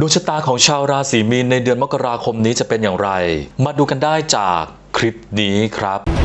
ดวงชะตาของชาวราศีมีนในเดือนมกราคมนี้จะเป็นอย่างไร มาดูกันได้จากคลิปนี้ครับ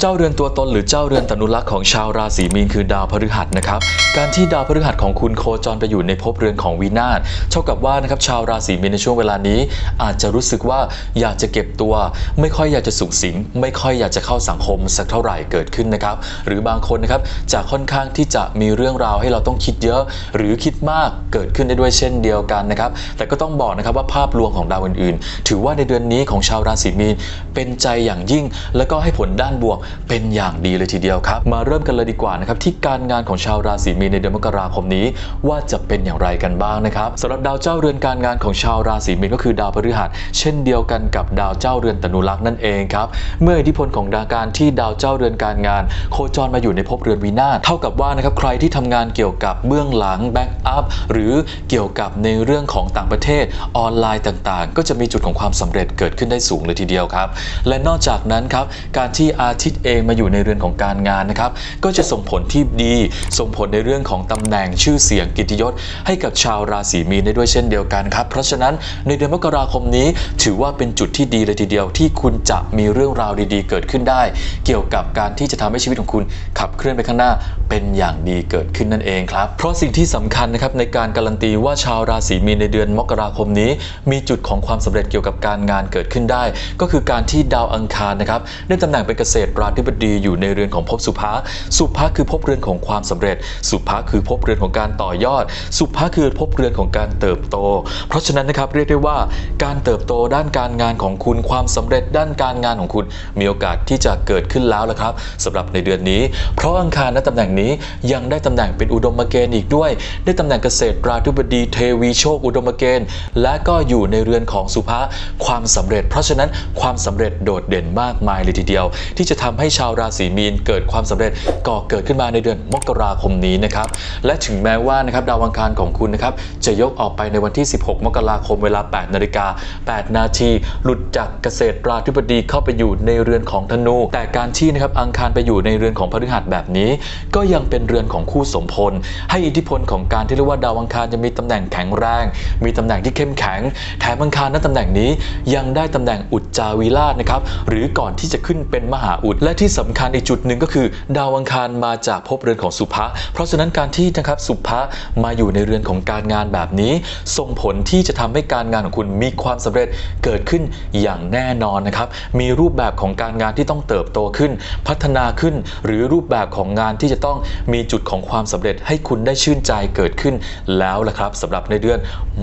เจ้าเรือนตัวตนหรือเจ้าเรือนตนุรักษ์ของชาวราศีมีนคือดาวพฤหัสนะครับ การที่ดาวพฤหัสของคุณโคจรไปอยู่ในภพเรือนของวินาศเท่ากับว่านะครับชาวราศีมีนในช่วงเวลานี้ อาจจะรู้สึกว่าอยากจะเก็บตัว ไม่ค่อยอยากจะสุขสิง ไม่ค่อยอยากจะเข้าสังคมสักเท่าไหร่เกิดขึ้นนะครับ หรือบางคนนะครับจะค่อนข้างที่จะมีเรื่องราวให้เราต้องคิดเยอะ หรือคิดมากเกิดขึ้นได้ด้วยเช่นเดียวกันนะครับ แต่ก็ต้องบอกนะครับว่าภาพรวมของดาวอื่นๆ ถือว่าในเดือนนี้ของชาวราศีมีนเป็นใจอย่างยิ่ง แล้วก็ให้ผลด้านบวกเป็นอย่างดีเลยทีเดียวครับ มาเริ่มกันเลยดีกว่านะครับที่การงานของชาวราศีมีนในเดือนมกราคมนี้ ว่าจะเป็นอย่างไรกันบ้างนะครับสำหรับดาวเจ้าเรือนการงานของชาวราศีมีนก็คือดาวพฤหัส เช่นเดียวกันกับดาวเจ้าเรือนตนุรักษ์นั่นเองครับเมื่ออิทธิพลของดาวการที่ดาวเจ้าเรือนการงาน โคจรมาอยู่ในภพเรือนวินาศเท่ากับว่านะครับใครที่ทำงานเกี่ยวกับเบื้องหลังแบ็กอัพหรือเกี่ยวกับในเรื่องของต่างประเทศออนไลน์ต่างๆ ก็จะมีจุดของความสำเร็จเกิดขึ้นได้สูงเลยทีเดียวครับ และนอกจากนั้นครับการที่อาทิตย์เองมาอยู่ในเรือนของการงานนะครับ ก็จะส่งผลที่ดี ส่งผลในเรื่องของตำแหน่งชื่อเสียงกิติยศ ให้กับชาวราศีมีนได้ด้วยเช่นเดียวกันครับ เพราะฉะนั้นในเดือนมกราคมนี้ ถือว่าเป็นจุดที่ดีเลยทีเดียวที่คุณจะมีเรื่องราวดีๆ เกิดขึ้นได้ เกี่ยวกับการที่จะทำให้ชีวิตของคุณขับเคลื่อนไปข้างหน้าเป็นอย่างดีเกิดขึ้นนั่นเองครับ เพราะสิ่งที่สำคัญนะครับในการการันตีว่าชาวราศีมีนในเดือนมกราคมนี้ มีจุดของความสำเร็จเกี่ยวกับการงานเกิดขึ้นได้ ก็คือการที่ดาวอังคารนะครับได้ตำแหน่งเป็นเกษตรราธิบดีอยู่ในเรือนของภพสุภะสุภะคือภพเรือนของความสำเร็จ สุภะคือภพเรือนของการต่อยอด สุภะคือภพเรือนของการเติบโต เพราะฉะนั้นนะครับเรียกได้ว่าการเติบโตด้านการงานของคุณความสำเร็จด้านการงานของคุณมีโอกาสที่จะเกิดขึ้นแล้วละครับสำหรับในเดือนนี้ เพราะอังคารณตำแหน่งนี้ยังได้ตำแหน่งเป็นอุดมเกณฑ์อีกด้วย ได้ตำแหน่งเกษตรราธิบดีเทวีโชคอุดมเกณฑ์ และก็อยู่ในเรือนของสุภะความสำเร็จ เพราะฉะนั้นความสำเร็จโดดเด่นมากมายเลยทีเดียว ที่จะทำให้ชาวราศีมีนเกิดความสำเร็จก่อเกิดขึ้นมาในเดือนมกราคมนี้นะครับและถึงแม้ว่านะครับดาวอังคารของคุณนะครับจะยกออกไปในวันที่ 16 มกราคมเวลา 8 นาฬิกา 8 นาทีหลุดจากเกษตรราธิบดีเข้าไปอยู่ในเรือนของธนู แต่การที่นะครับอังคารไปอยู่ในเรือนของพฤหัสแบบนี้ ก็ยังเป็นเรือนของคู่สมพล ให้อิทธิพลของการที่เรียกว่าดาวอังคารจะมีตำแหน่งแข็งแรง มีตำแหน่งที่เข้มแข็ง แถมอังคารนั้นตำแหน่งนี้ยังได้ตำแหน่งอุจจาวิราชนะครับหรือก่อนที่จะขึ้นเป็นมหาอุดและที่สำคัญอีกจุดหนึ่งก็คือ ดาวอังคารมาจากภพเรือนของสุภะเพราะฉะนั้นการที่นะครับสุภะมาอยู่ในเรือนของการงานแบบนี้ ส่งผลที่จะทำให้การงานของคุณมีความสำเร็จเกิดขึ้นอย่างแน่นอนนะครับ มีรูปแบบของการงานที่ต้องเติบโตขึ้น พัฒนาขึ้น หรือรูปแบบของงานที่จะต้องมีจุดของความสำเร็จให้คุณได้ชื่นใจเกิดขึ้นแล้วละครับสำหรับในเดือน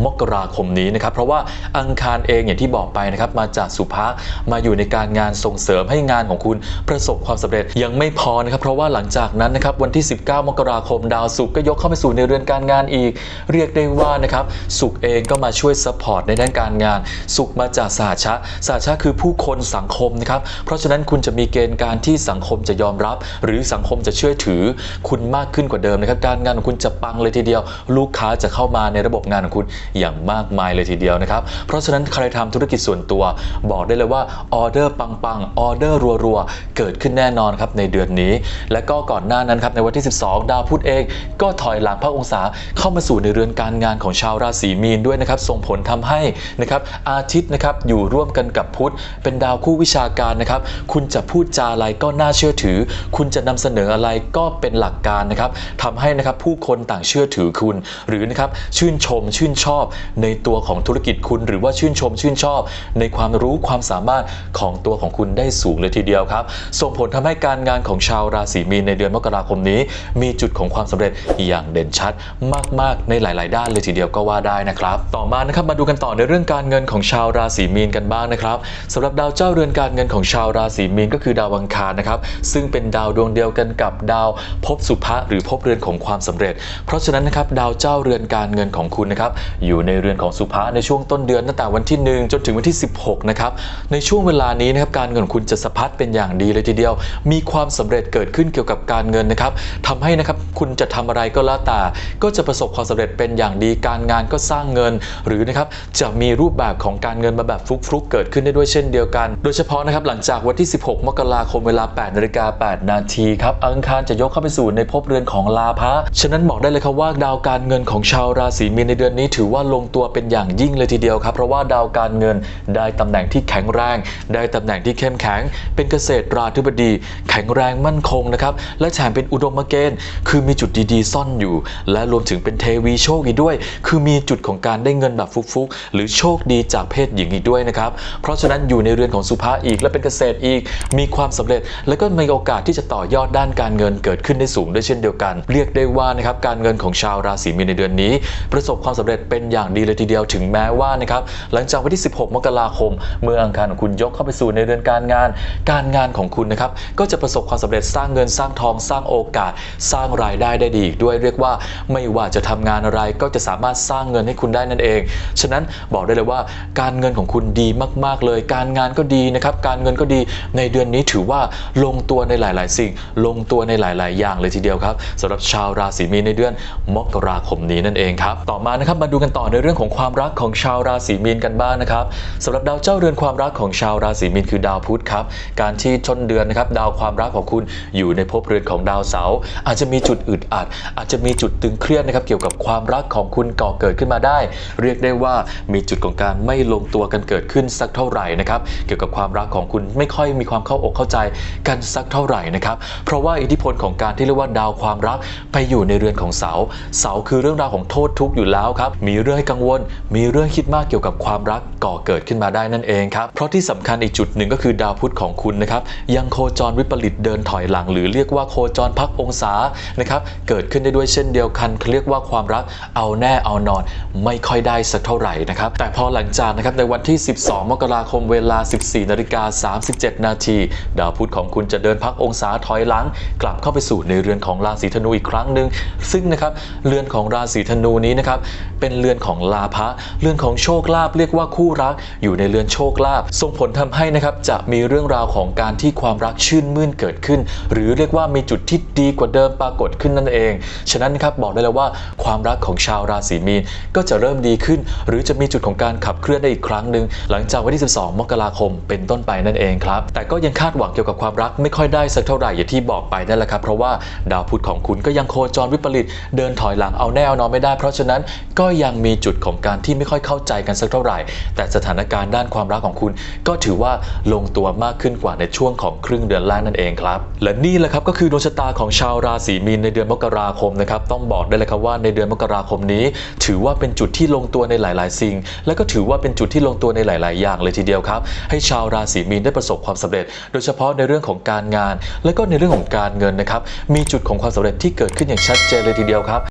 มกราคมนี้นะครับเพราะว่าอังคารเองอย่างที่บอกไปนะครับมาจากสุภะมาอยู่ในการงานส่งเสริมให้งานของคุณประสบความสำเร็จยังไม่พอนะครับเพราะว่าหลังจากนั้นนะครับวันที่ 19 มกราคมดาวศุกร์ก็ยกเข้าไปสู่ในเรือนการงานอีก เรียกได้ว่านะครับศุกร์เองก็มาช่วยซัพพอร์ตในด้านการงานศุกร์มาจากสหชะสหชะคือผู้คนสังคมนะครับเพราะฉะนั้นคุณจะมีเกณฑ์การที่สังคมจะยอมรับ หรือสังคมจะเชื่อถือ คุณมากขึ้นกว่าเดิมนะครับการงานของคุณจะปังเลยทีเดียว ลูกค้าจะเข้ามาในระบบงานของคุณอย่างมากมายเลยทีเดียวนะครับเพราะฉะนั้นใครทำธุรกิจส่วนตัว บอกได้เลยว่าออเดอร์ปังๆออเดอร์รัวๆเกิดขึ้นแน่นอนครับในเดือนนี้ และก็ก่อนหน้านั้นครับในวันที่ 12 ดาวพุธเองก็ถอยหลังพระองศาเข้ามาสู่ในเรือนการงานของชาวราศีมีนด้วยนะครับส่งผลทำให้นะครับอาทิตย์นะครับอยู่ร่วมกันกับพุธเป็นดาวคู่วิชาการนะครับคุณจะพูดจาอะไรก็น่าเชื่อถือ คุณจะนำเสนออะไรก็เป็นหลักการนะครับทำให้นะครับผู้คนต่างเชื่อถือคุณ หรือนะครับชื่นชมชื่นชอบในตัวของธุรกิจคุณ หรือว่าชื่นชมชื่นชอบ ในความรู้ความสามารถของตัวของคุณได้สูงเลยทีเดียวครับส่งผลทำให้การงานของชาวราศีมีนในเดือนมกราคมนี้ มีจุดของความสำเร็จอย่างเด่นชัดมาก ๆ ในหลาย ๆ ด้านเลยทีเดียวก็ว่าได้นะครับ ต่อมานะครับมาดูกันต่อในเรื่องการเงินของชาวราศีมีนกันบ้างนะครับสำหรับดาวเจ้าเรือนการเงินของชาวราศีมีนก็คือดาวอังคารนะครับซึ่งเป็นดาวดวงเดียวกันกับดาวภพสุภะหรือภพเรือนของความสำเร็จ เพราะฉะนั้นนะครับดาวเจ้าเรือนการเงินของคุณนะครับอยู่ในเรือนของสุภะในช่วงต้นเดือนตั้งแต่วันที่ 1 จนถึงวันที่ 16นะครับในช่วงเวลานี้นะครับการเงินของคุณจะสะพัดเป็นอย่างดีเลยทีเดียว มีความสำเร็จเกิดขึ้นเกี่ยวกับการเงินนะครับทำให้นะครับคุณจะทำอะไรก็แล้วแต่ก็จะประสบความสำเร็จเป็นอย่างดีการงานก็สร้างเงิน หรือนะครับจะมีรูปแบบของการเงินมาแบบฟลุกๆเกิดขึ้นได้ด้วยเช่นเดียวกัน โดยเฉพาะนะครับหลังจากวันที่ 16 มกราคมเวลา8นาฬิกา8นาทีครับอังคารจะยกเข้าไปสู่ในภพเรือนของลาภะฉะนั้นบอกได้เลยครับว่าดาวการเงินของชาวราศีมีนในเดือนนี้ ถือว่าลงตัวเป็นอย่างยิ่งเลยทีเดียวครับ เพราะว่าดาวการเงินได้ตำแหน่งที่แข็งแรง ได้ตำแหน่งที่เข้มแข็ง เป็นเกษตราธิบดี แข็งแรงมั่นคงนะครับ และแถมเป็นอุดมเกณฑ์ คือมีจุดดีๆ ซ่อนอยู่ และรวมถึงเป็นเทวีโชคอีกด้วย คือมีจุดของการได้เงินแบบฟุกๆ หรือโชคดีจากเพศหญิงอีกด้วยนะครับ เพราะฉะนั้นอยู่ในเรือนของสุภาอีกและเป็นเกษตรอีก มีความสำเร็จ และก็มีโอกาสที่จะต่อยอดด้านการเงินเกิดขึ้นได้สูงด้วยเช่นเดียวกัน เรียกได้ว่านะครับการเงินของชาวราศีมีนในเดือนนี้ ประสบความสำเร็จเป็นอย่างดีเลยทีเดียวถึงแม้ว่านะครับหลังจากวันที่ 16 มกราคม เมื่ออังคารของคุณยกเข้าไปสู่ในเรือนการงาน การงานของคุณนะครับก็จะประสบความสำเร็จสร้างเงินสร้างทองสร้างโอกาส สร้างรายได้ได้ดีอีกด้วยเรียกว่าไม่ว่าจะทำงานอะไรก็จะสามารถสร้างเงินให้คุณได้นั่นเอง ฉะนั้นบอกได้เลยว่าการเงินของคุณดีมาก ๆ เลย การงานก็ดีนะครับการเงินก็ดีในเดือนนี้ถือว่าลงตัวในหลาย ๆ สิ่ง ลงตัวในหลาย ๆ อย่างเลยทีเดียวครับสำหรับชาวราศีมีนในเดือนมกราคมนี้นั่นเองครับต่อมานะครับมาดูกันต่อในเรื่องของความรักของชาวราศีมีนกันบ้างนะครับสำหรับดาวเจ้าเรือนความรักของชาวราศีมีนคือดาวพุธครับการที่ชนเดือนนะครับดาวความรักของคุณอยู่ในภพเรือนของดาวเสาร์อาจจะมีจุดอึดอัด อาจจะมีจุดตึงเครียดนะครับเกี่ยวกับความรักของคุณก่อเกิดขึ้นมาได้ เรียกได้ว่ามีจุดของการไม่ลงตัวกันเกิดขึ้นสักเท่าไหร่นะครับเกี่ยวกับความรักของคุณไม่ค่อยมีความเข้าอกเข้าใจกันสักเท่าไหร่นะครับเพราะว่าอิทธิพลของการที่เรียกว่าดาวความรักไปอยู่ในเรือนของเสาเสาคือเรื่องราวของโทษทุกข์อยู่แล้วครับมีเรื่องให้กังวล มีเรื่องคิดมากเกี่ยวกับความรักก่อเกิดขึ้นมาได้นั่นเองครับเพราะที่สำคัญอีกจุดหนึ่งก็คือดาวพุธของคุณนะครับยังโคจรวิปริตเดินถอยหลัง หรือเรียกว่าโคจรพักองศานะครับเกิดขึ้นได้ด้วยเช่นเดียวกันเขาเรียกว่าความรักเอาแน่เอานอน ไม่ค่อยได้สักเท่าไหร่นะครับแต่พอหลังจากนะครับในวันที่ 12 มกราคมเวลา 14นาฬิกา37 นาทีดาวพุธของคุณจะเดินพักองศาถอยหลัง กลับเข้าไปสู่ในเรือนของราศีธนูอีกครั้งหนึ่งซึ่งนะครับเรือนของราศีธนูนี้นะครับเป็นเรือนของลาภะเรือนของโชคลาภเรียกว่าคู่รัก อยู่ในเรือนโชคลาภส่งผลทำให้นะครับจะมีเรื่องราวของการที่ความรักชื่นมื่นเกิดขึ้น หรือเรียกว่ามีจุดที่ดีกว่าเดิมปรากฏขึ้นนั่นเอง ฉะนั้นครับบอกได้เลยว่าความรักของชาวราศีมีนก็จะเริ่มดีขึ้น หรือจะมีจุดของการขับเคลื่อนได้อีกครั้งหนึ่งหลังจากวันที่ 12 มกราคมเป็นต้นไปนั่นเองครับ แต่ก็ยังคาดหวังเกี่ยวกับความรักไม่ค่อยได้สักเท่าไหร่อย่างที่บอกไปนั่นแหละครับ เพราะว่าดาวพุธของคุณก็ยังโคจรวิปริตเดินถอยหลังเอาแน่เอานอนไม่ได้ เพราะฉะนั้นก็ยังมีจุดของการที่ไม่ค่อยเข้าใจกันสักเท่าไหร่ แต่สถานการณ์ด้านความรักของคุณ ก็ถือว่าลงตัวมากขึ้นกว่าในช่วงของครึ่งเดือนแรกนั่นเองครับ และนี่แหละครับก็คือดวงชะตาของชาวราศีมีนในเดือนมกราคมนะครับต้องบอกได้เลยครับว่าในเดือนมกราคมนี้ ถือว่าเป็นจุดที่ลงตัวในหลาย ๆ สิ่ง และก็ถือว่าเป็นจุดที่ลงตัวในหลาย ๆ อย่างเลยทีเดียวครับ ให้ชาวราศีมีนได้ประสบความสำเร็จ โดยเฉพาะในเรื่องของการงาน และก็ในเรื่องของการเงินนะครับมีจุดของความสำเร็จที่เกิดขึ้นอย่างชัดเจนเลยทีเดียวครับ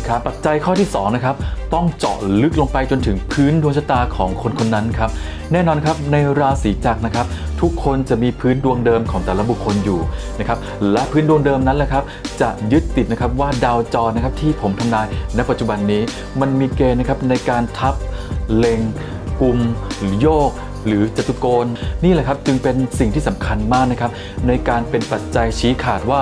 ครับปัจจัยข้อที่สองนะครับต้องเจาะลึกลงไปจนถึงพื้นดวงชะตาของคนคนนั้นครับแน่นอนครับในราศีจักรนะครับ ทุกคนจะมีพื้นดวงเดิมของแต่ละบุคคลอยู่นะครับและพื้นดวงเดิมนั้นแหละครับ จะยึดติดนะครับว่าดาวจรนะครับที่ผมทำนายณปัจจุบันนี้มันมีเกณฑ์นะครับในการทับเล็งกลุ่มหรือโยกหรือจตุโกณนี่แหละครับจึงเป็นสิ่งที่สำคัญมากนะครับในการเป็นปัจจัยชี้ขาดว่า